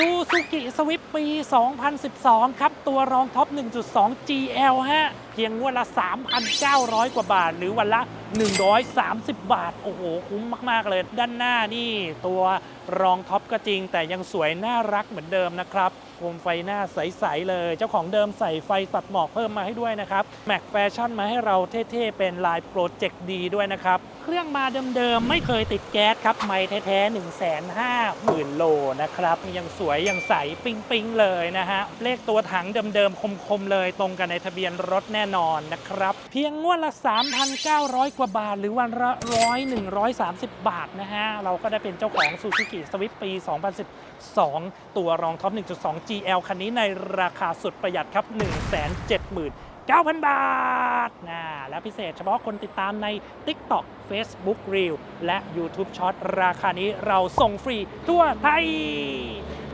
ซูซูกิสวิปปี 2012 ครับ ตัวรองท็อป 1.2 GL ฮะ เพียงงวดละ 3,900 กว่าบาท หรือวันละ 130 บาท โอ้โห คุ้มมาก ๆ เลย ด้านหน้านี่ตัวรองท็อปก็จริง แต่ยังสวยน่ารักเหมือนเดิมนะครับโคมไฟหน้าใส ๆ เลย เจ้าของเดิมใส่ไฟตัดหมอกเพิ่มมาให้ด้วยนะครับ แม็กแฟชั่นมาให้เราเท่ ๆ เป็นลายโปรเจกต์ดีด้วยนะครับ เครื่องมาเดิม ๆ ไม่เคยติดแก๊สครับ ไม่แท้ ๆ1 5 0 0 0 0 โลนะครับยังสวยยังใสปิ๊งๆเลยนะฮะเลขตัวถังเดิมๆคมๆเลยตรงกันในทะเบียนรถแน่นอนนะครับ เพียงงวดละ 3,900 กว่าบาท หรือวันละร้อย130 บาทนะฮะ เราก็ได้เป็นเจ้าของ Suzuki Swift ปี 2012 ตัวรองท็อป 1.2 GL คันนี้ในราคาสุดประหยัดครับ 9,000 บาทนะและพิเศษเฉพาะคนติดตามใน TikTok Facebook Reel และ YouTube Short ราคานี้เราส่งฟรีทั่วไทย